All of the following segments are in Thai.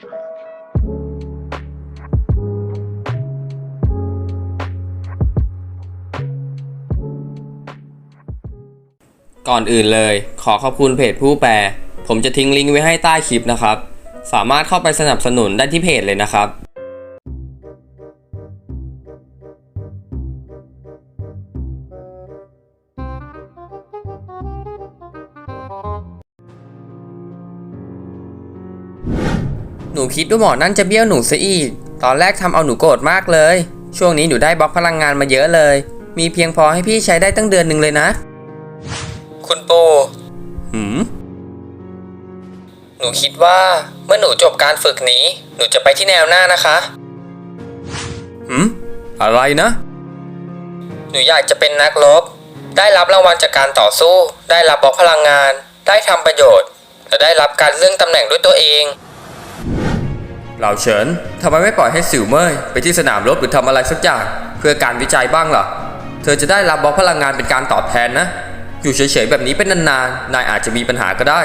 ก่อนอื่นเลย ขอขอบคุณเพจผู้แปล ผมจะทิ้งลิงก์ไว้ให้ใต้คลิปนะครับ สามารถเข้าไปสนับสนุนได้ที่เพจเลยนะครับ หนูคิดว่าหมอนั่นจะเบี้ยวหนูซะอีก ตอนแรกทำเอาหนูโกรธมากเลย ช่วงนี้หนูได้บล็อกพลังงานมาเยอะเลย มีเพียงพอให้พี่ใช้ได้ตั้งเดือนหนึ่งเลยนะ คุณปูหืมหนูคิดว่าเมื่อหนูจบการฝึกนี้ หนูจะไปที่แนวหน้านะคะหืมอะไรนะ หนูอยากจะเป็นนักรบ ได้รับรางวัลจากการต่อสู้ ได้รับบล็อกพลังงาน ได้ทำประโยชน์ และได้รับการเลื่อนตำแหน่งด้วยตัวเอง เหล่าเฉินทำไมไม่ปล่อยให้สิวเมยไปที่สนามรบหรือทำอะไรสักอย่างเพื่อการวิจัยบ้างล่ะเธอจะได้รับบล็อกพลังงานเป็นการตอบแทนนะ อยู่เฉยๆแบบนี้เป็นนานๆ นายอาจจะมีปัญหาก็ได้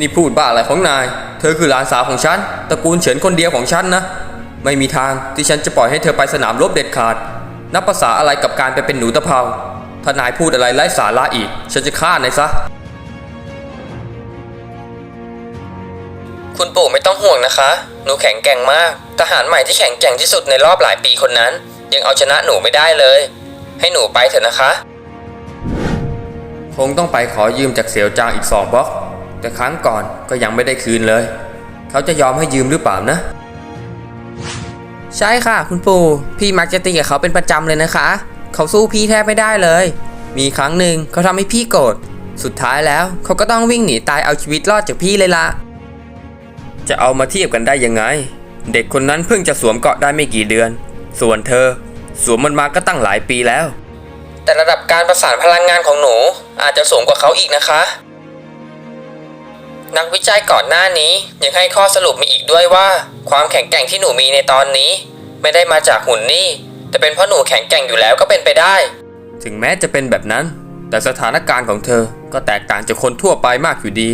นี่พูดบ้าอะไรของนาย เธอคือหลานสาวของฉันตระกูลเฉินคนเดียวของฉันนะ ไม่มีทางที่ฉันจะปล่อยให้เธอไปสนามรบเด็ดขาด นับภาษาอะไรกับการไปเป็นหนูตะเภาถ้านายพูดอะไรไร้สาระอีก ฉันจะฆ่านายซะ คุณปู่ไม่ต้องห่วงนะคะ หนูแข็งแกร่งมาก ทหารใหม่ที่แข็งแกร่งที่สุดในรอบหลายปีคนนั้น ยังเอาชนะหนูไม่ได้เลย ให้หนูไปเถอะนะคะ คงต้องไปขอยืมจากเสี่ยวจางอีกสองบล็อก แต่ครั้งก่อนก็ยังไม่ได้คืนเลย เขาจะยอมให้ยืมหรือเปล่านะ ใช่ค่ะ คุณปู่ พี่มักจะตีกับเขาเป็นประจำเลยนะคะ เขาสู้พี่แทบไม่ได้เลย มีครั้งหนึ่งเขาทำให้พี่โกรธ สุดท้ายแล้วเขาก็ต้องวิ่งหนีตายเอาชีวิตรอดจากพี่เลยล่ะ จะเอามาเทียบกันได้ยังไง เด็กคนนั้นเพิ่งจะสวมเกราะได้ไม่กี่เดือน ส่วนเธอ สวมมันมาก็ตั้งหลายปีแล้ว แต่ระดับการประสานพลังงานของหนูอาจจะสูงกว่าเขาอีกนะคะ นักวิจัยก่อนหน้านี้ยังให้ข้อสรุปมาอีกด้วยว่า ความแข็งแกร่งที่หนูมีในตอนนี้ ไม่ได้มาจากหุ่นนี่แต่เป็นเพราะหนูแข็งแกร่งอยู่แล้วก็เป็นไปได้ ถึงแม้จะเป็นแบบนั้น แต่สถานการณ์ของเธอก็แตกต่างจากคนทั่วไปมากอยู่ดี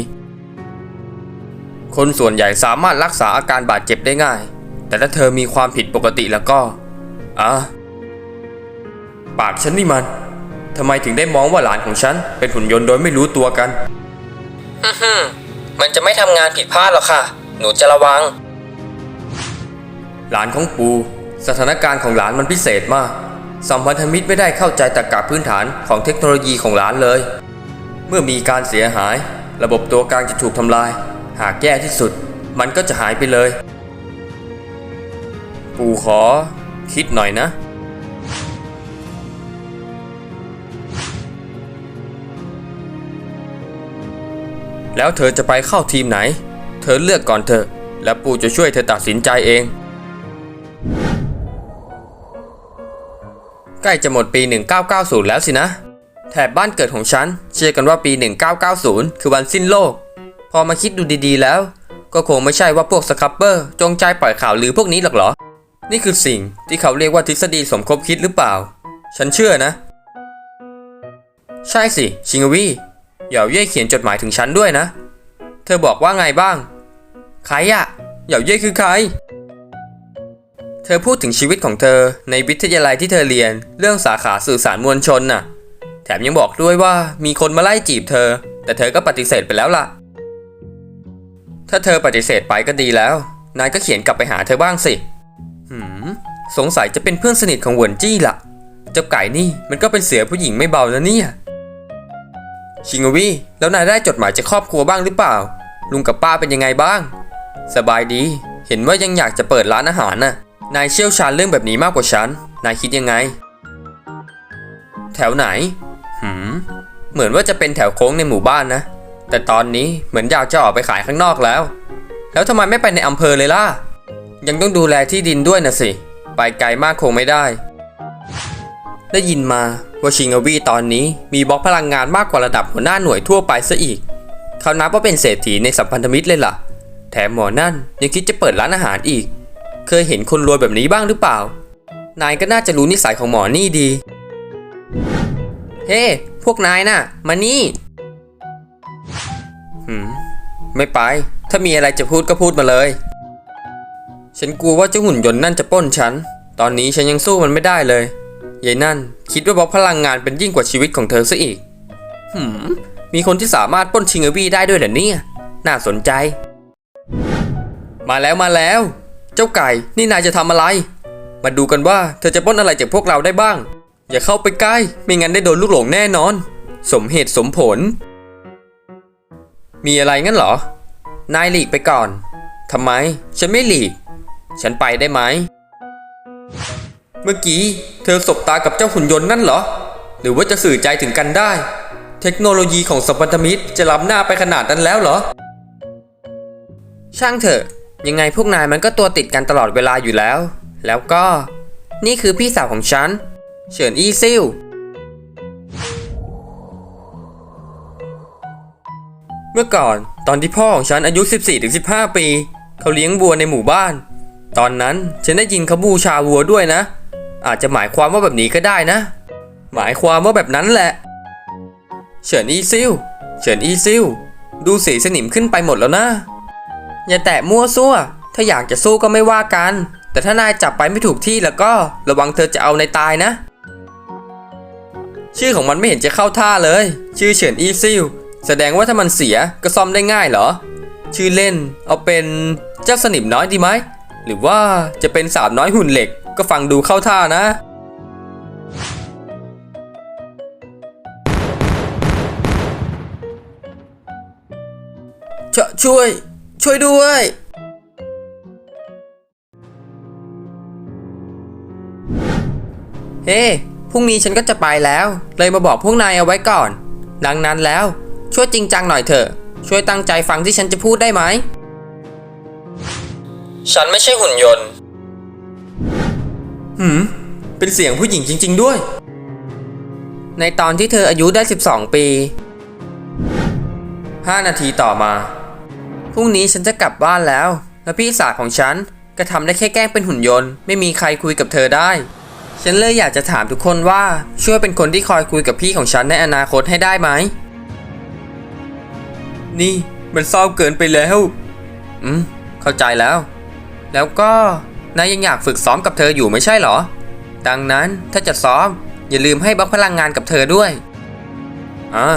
คนส่วนใหญ่สามารถรักษาอาการบาดเจ็บได้ง่าย แต่ถ้าเธอมีความผิดปกติแล้วก็อะปากฉันนี่มันทำไมถึงได้มองว่าหลานของฉัน เป็นหุ่นยนต์โดยไม่รู้ตัวกันฮึมมันจะไม่ทำงานผิดพลาดหรอกค่ะ หนูจะระวัง หลานของปู สถานการณ์ของหลานมันพิเศษมาก สัมพันธมิตรไม่ได้เข้าใจตรรกะพื้นฐานของเทคโนโลยีของหลานเลย เมื่อมีการเสียหาย ระบบตัวกลางจะถูกทำลาย หากแย่ที่สุด มันก็จะหายไปเลย ปู่ขอ คิดหน่อยนะ แล้วเธอจะไปเข้าทีมไหน เธอเลือกก่อนเถอะ แล้วปู่จะช่วยเธอตัดสินใจเอง ใกล้จะหมดปี 1990 แล้วสินะ แถบบ้านเกิดของฉัน เชื่อกันว่าปี 1990 คือวันสิ้นโลก พอมาคิดดูดีๆแล้ว ก็คงไม่ใช่ว่าพวกสครับเปอร์จงใจปล่อยข่าวลือพวกนี้หรอกเหรอ นี่คือสิ่งที่เขาเรียกว่าทฤษฎีสมคบคิดหรือเปล่า ฉันเชื่อนะ ใช่สิ ชิงวีเหยาเย่เขียนจดหมายถึงฉันด้วยนะ เธอบอกว่าไงบ้าง ใครอะเหยาเย่คือใคร เธอพูดถึงชีวิตของเธอในวิทยาลัยที่เธอเรียนเรื่องสาขาสื่อสารมวลชนน่ะ แถมยังบอกด้วยว่ามีคนมาไล่จีบเธอ แต่เธอก็ปฏิเสธไปแล้วล่ะ ถ้าเธอปฏิเสธไปก็ดีแล้ว นายก็เขียนกลับไปหาเธอบ้างสิ หืม สงสัยจะเป็นเพื่อนสนิทของเหวินจี้ล่ะ เจ้าไก่นี่มันก็เป็นเสือผู้หญิงไม่เบานะเนี่ย ชิงวีแล้วนายได้จดหมายจากครอบครัวบ้างหรือเปล่า ลุงกับป้าเป็นยังไงบ้าง สบายดี เห็นว่ายังอยากจะเปิดร้านอาหารน่ะ นายเชี่ยวชาญเรื่องแบบนี้มากกว่าฉัน นายคิดยังไง แถวไหน หืม เหมือนว่าจะเป็นแถวโค้งในหมู่บ้านนะ แต่ตอนนี้เหมือนอยากจะออกไปขายข้างนอกแล้ว แล้วทำไมไม่ไปในอำเภอเลยล่ะ ยังต้องดูแลที่ดินด้วยนะสิ ไปไกลมากคงไม่ได้ ได้ยินมาว่าชิงอวีตอนนี้มีบล็อกพลังงานมากกว่าระดับหัวหน้าหน่วยทั่วไปซะอีก เขานับว่าเป็นเศรษฐีในสัมพันธมิตรเลยล่ะ แถมหมอนั่นยังคิดจะเปิดร้านอาหารอีก เคยเห็นคนรวยแบบนี้บ้างหรือเปล่า นายก็น่าจะรู้นิสัยของหมอนี่ดี เฮ้ พวกนายน่ะ มานี่ หืมไม่ไป ถ้ามีอะไรจะพูดก็พูดมาเลย ฉันกลัวว่าเจ้าหุ่นยนต์นั่นจะป้นฉัน ตอนนี้ฉันยังสู้มันไม่ได้เลยยายนั่น คิดว่าบล็อกพลังงานเป็นยิ่งกว่าชีวิตของเธอซะอีก หืม มีคนที่สามารถป้นชิงเอวี่ได้ด้วยเหรอเนี่ย น่าสนใจ มาแล้วมาแล้ว เจ้าไก่นี่นายจะทำอะไร มาดูกันว่าเธอจะป้นอะไรจากพวกเราได้บ้าง อย่าเข้าไปใกล้ ไม่งั้นได้โดนลูกหลงแน่นอน สมเหตุสมผล มีอะไรงั้นเหรอ นายหลีกไปก่อน ทำไม ฉันไม่หลีก ฉันไปได้ไหม เมื่อกี้เธอสบตากับเจ้าหุ่นยนต์นั่นเหรอ หรือว่าจะสื่อใจถึงกันได้ เทคโนโลยีของสัมพันธมิตรจะล้ำหน้าไปขนาดนั้นแล้วเหรอ ช่างเถอะ ยังไงพวกนายมันก็ตัวติดกันตลอดเวลาอยู่แล้ว แล้วก็ นี่คือพี่สาวของฉัน เฉินอี้ซิ่ว เมื่อก่อนตอนที่พ่อของฉันอายุ 14-15 ปี เขาเลี้ยงวัวในหมู่บ้าน ตอนนั้นฉันได้ยินเขาบูชาวัวด้วยนะ อาจจะหมายความว่าแบบนี้ก็ได้นะ หมายความว่าแบบนั้นแหละ เฉินอีซิ่วเฉินอีซิ่วดูสีสนิมขึ้นไปหมดแล้วนะ อย่าแตะมั่วซั่ว ถ้าอยากจะสู้ก็ไม่ว่ากัน แต่ถ้านายจับไปไม่ถูกที่แล้วก็ระวังเธอจะเอาในตายนะ ชื่อของมันไม่เห็นจะเข้าท่าเลย ชื่อเฉินอีซิ่ว แสดงว่าถ้ามันเสียก็ซ่อมได้ง่ายเหรอ ชื่อเล่นเอาเป็นเจ้าสนิมน้อยดีไหม หรือว่าจะเป็นสาวน้อยหุ่นเหล็กก็ฟังดูเข้าท่านะชช่วย ช่วยด้วย เฮ้ พรุ่งนี้ฉันก็จะไปแล้ว เลยมาบอกพวกนายเอาไว้ก่อน ดังนั้นแล้ว ช่วยจริงจังหน่อยเถอะ ช่วยตั้งใจฟังที่ฉันจะพูดได้ไหม ฉันไม่ใช่หุ่นยนต์ หืม เป็นเสียงผู้หญิงจริง ๆ ด้วย ในตอนที่เธออายุได้ 12 ปี 5 นาทีต่อมา พรุ่งนี้ฉันจะกลับบ้านแล้ว และพี่สาวของฉันก็ทำได้แค่แกล้งเป็นหุ่นยนต์ ไม่มีใครคุยกับเธอได้ ฉันเลยอยากจะถามทุกคนว่าช่วยเป็นคนที่คอยคุยกับพี่ของฉันในอนาคตให้ได้ไหม นี่มันเศร้าเกินไปแล้ว อืม เข้าใจแล้ว แล้วก็นายยังอยากฝึกซ้อมกับเธออยู่ไม่ใช่เหรอ ดังนั้นถ้าจะซ้อม อย่าลืมให้บัฟพลังงานกับเธอด้วยอ่า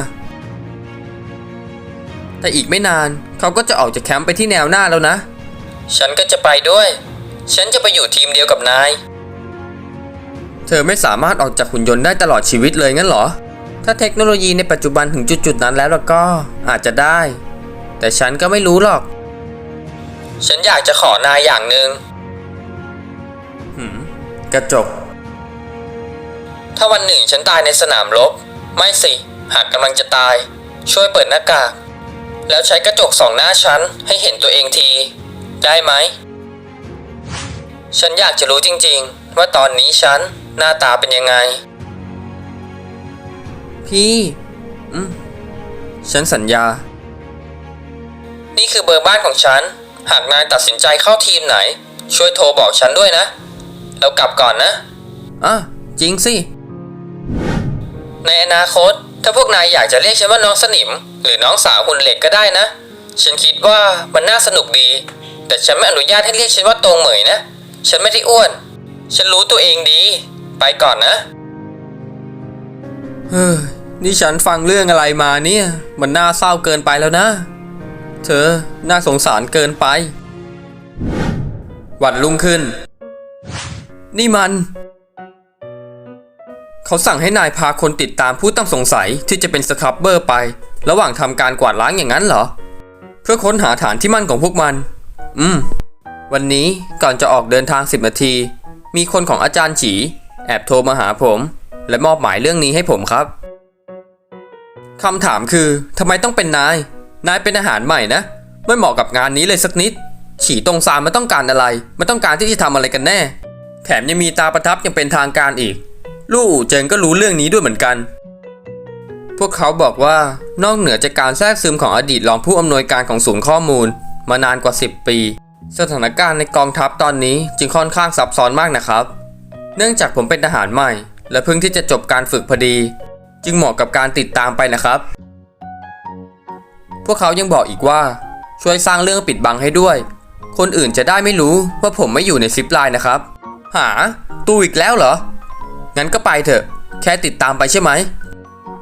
แต่อีกไม่นานเขาก็จะออกจากแคมป์ไปที่แนวหน้าแล้วนะ ฉันก็จะไปด้วย ฉันจะไปอยู่ทีมเดียวกับนาย เธอไม่สามารถออกจากหุ่นยนต์ได้ตลอดชีวิตเลยงั้นเหรอ ถ้าเทคโนโลยีในปัจจุบันถึงจุดๆนั้นแล้วล่ะก็อาจจะได้ แต่ฉันก็ไม่รู้หรอก ฉันอยากจะขอนายอย่างหนึ่งหืมกระจก ถ้าวันหนึ่งฉันตายในสนามรบ ไม่สิ หากกำลังจะตาย ช่วยเปิดหน้ากาก แล้วใช้กระจกส่องหน้าฉันให้เห็นตัวเองที ได้ไหม ฉันอยากจะรู้จริงๆ ว่าตอนนี้ฉันหน้าตาเป็นยังไง พี่อืมฉันสัญญา นี่คือเบอร์บ้านของฉัน หากนายตัดสินใจเข้าทีมไหน ช่วยโทรบอกฉันด้วยนะ แล้วกลับก่อนนะอะจริงสิ ในอนาคต ถ้าพวกนายอยากจะเรียกฉันว่าน้องสนิม หรือน้องสาวหุ่นเหล็กก็ได้นะ ฉันคิดว่ามันน่าสนุกดี แต่ฉันไม่อนุญาตให้เรียกฉันว่าตรงเหมยนะ ฉันไม่ได้อ้วน ฉันรู้ตัวเองดี ไปก่อนนะ เฮ้ย นี่ฉันฟังเรื่องอะไรมาเนี่ย มันน่าเศร้าเกินไปแล้วนะ เธอ น่าสงสารเกินไป วันรุ่งขึ้น นี่มัน เขาสั่งให้นายพาคนติดตามผู้ต้องสงสัยที่จะเป็นสครับเบอร์ไป ระหว่างทำการกวาดล้างอย่างนั้นเหรอ เพื่อค้นหาฐานที่มั่นของพวกมัน อืม วันนี้ก่อนจะออกเดินทาง 10 นาที มีคนของอาจารย์ฉี แอบโทรมาหาผม และมอบหมายเรื่องนี้ให้ผมครับ คำถามคือทำไมต้องเป็นนาย นายเป็นอาหารใหม่นะ ไม่เหมาะกับงานนี้เลยสักนิด ฉี่ตรงซานมันต้องการอะไร มันต้องการที่จะทำอะไรกันแน่ แถมยังมีตาประทับยังเป็นทางการอีกลู่อู่เจิงก็รู้เรื่องนี้ด้วยเหมือนกัน พวกเขาบอกว่านอกเหนือจากการแทรกซึมของอดีตรองผู้อำนวยการของศูนย์ข้อมูล มานานกว่า 10 ปี สถานการณ์ในกองทัพตอนนี้จึงค่อนข้างซับซ้อนมากนะครับ เนื่องจากผมเป็นทหารใหม่ และเพิ่งที่จะจบการฝึกพอดี จึงเหมาะกับการติดตามไปนะครับ พวกเขายังบอกอีกว่า ช่วยสร้างเรื่องปิดบังให้ด้วย คนอื่นจะได้ไม่รู้ว่าผมไม่อยู่ในซิปไลน์นะครับ หา ตู้อีกแล้วเหรอ งั้นก็ไปเถอะ แค่ติดตามไปใช่ไหม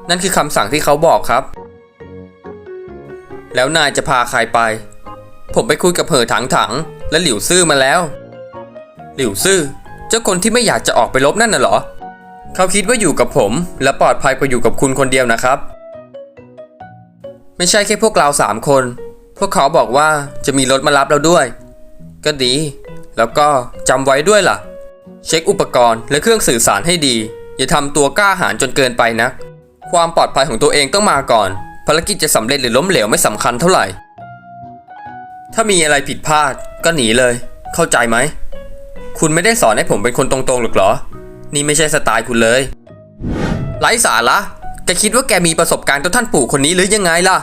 นั่นคือคำสั่งที่เขาบอกครับ แล้วนายจะพาใครไป ผมไปคุยกับเหอถังถัง และหลิวซื่อมาแล้ว หลิวซื่อเจ้าคนที่ไม่อยากจะออกไปลบนั่นน่ะเหรอ เขาคิดว่าอยู่กับผม และปลอดภัยกว่าอยู่กับคุณคนเดียวนะครับ ไม่ใช่แค่พวกเราสามคน พวกเขาบอกว่าจะมีรถมารับเราด้วย ก็ดี แล้วก็จำไว้ด้วยล่ะ เช็คอุปกรณ์และเครื่องสื่อสารให้ดี อย่าทำตัวกล้าหาญจนเกินไปนักความปลอดภัยของตัวเองต้องมาก่อน ภารกิจจะสำเร็จหรือล้มเหลวไม่สำคัญเท่าไหร่ ถ้ามีอะไรผิดพลาดก็หนีเลย เข้าใจไหม คุณไม่ได้สอนให้ผมเป็นคนตรงๆหรอกเหรอ นี่ไม่ใช่สไตล์คุณเลย ไร้สาระแกคิดว่าแกมีประสบการณ์ต่อท่านปู่คนนี้หรือยังไงล่ะ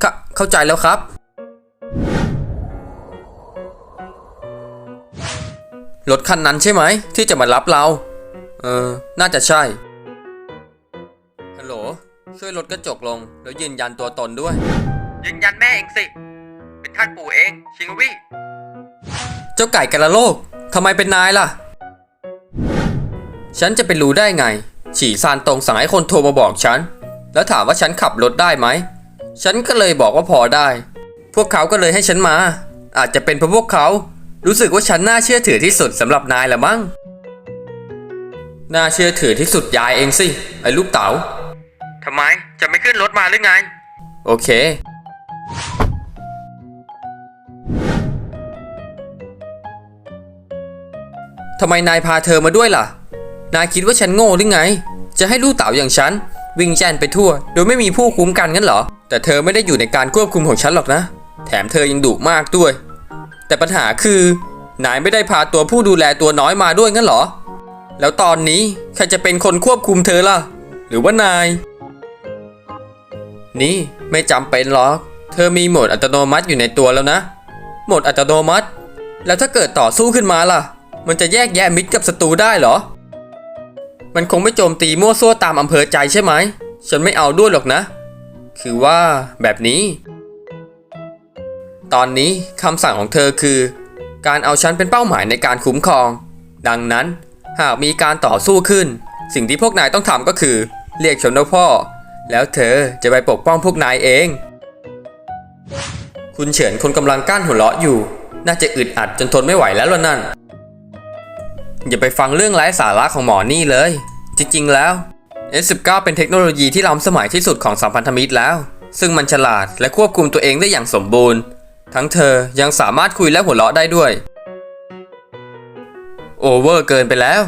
เข้าเข้าใจแล้วครับ รถคันนั้นใช่ไหม ที่จะมารับเรา เออ น่าจะใช่ ฮัลโหล ช่วยลดกระจกลง แล้วยืนยันตัวตนด้วย ยืนยันแม่เองสิ เป็นท่านปู่เอง ชิงวิ เจ้าไก่กระโลกทำไมเป็นนายล่ะ ฉันจะไปรู้ได้ไง ฉี่ซานตรงสั่งให้คนโทรมาบอกฉัน แล้วถามว่าฉันขับรถได้ไหม ฉันก็เลยบอกว่าพอได้ พวกเขาก็เลยให้ฉันมา อาจจะเป็นเพราะพวกเขา รู้สึกว่าฉันน่าเชื่อถือที่สุดสำหรับนายละมั้ง น่าเชื่อถือที่สุดยายเองสิ ไอ้ลูกเต๋าทำไม จะไม่ขึ้นรถมาหรือไง โอเค ทำไมนายพาเธอมาด้วยล่ะ นายคิดว่าฉันโง่หรือไง จะให้ลูกเต๋าอย่างฉัน วิ่งแจนไปทั่ว โดยไม่มีผู้คุ้มกันงั้นเหรอ แต่เธอไม่ได้อยู่ในการควบคุมของฉันหรอกนะ แถมเธอยังดุมากด้วย แต่ปัญหาคือนายไม่ได้พาตัวผู้ดูแลตัวน้อยมาด้วยงั้นเหรอ แล้วตอนนี้ใครจะเป็นคนควบคุมเธอล่ะ หรือว่านาย นี่ไม่จำเป็นหรอก เธอมีโหมดอัตโนมัติอยู่ในตัวแล้วนะ โหมดอัตโนมัติ แล้วถ้าเกิดต่อสู้ขึ้นมาล่ะ มันจะแยกแยะมิตรกับศัตรูได้เหรอ มันคงไม่โจมตีมั่วซั่วตามอำเภอใจใช่ไหม ฉันไม่เอาด้วยหรอกนะ คือว่าแบบนี้ ตอนนี้คำสั่งของเธอคือ การเอาฉันเป็นเป้าหมายในการคุ้มครอง ดังนั้นหากมีการต่อสู้ขึ้น สิ่งที่พวกนายต้องทำก็คือ เรียกฉันว่าพ่อ แล้วเธอจะไปปกป้องพวกนายเอง คุณเฉินคนกำลังก้านหัวเราะอยู่ น่าจะอึดอัดจนทนไม่ไหวแล้วล่ะนั่น อย่าไปฟังเรื่องไร้สาระของหมอนี่เลย จริงๆแล้ว S19 เป็นเทคโนโลยีที่ล้ำสมัยที่สุดของสัมพันธมิตรแล้ว ซึ่งมันฉลาดและควบคุมตัวเองได้อย่างสมบูรณ์ ทั้งเธอยังสามารถคุยและหัวเราะได้ด้วย โอเวอร์เกินไปแล้ว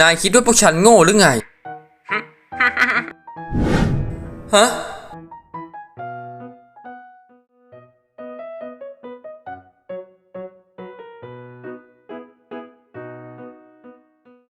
นายคิดว่าพวกฉันโง่หรือไงฮะ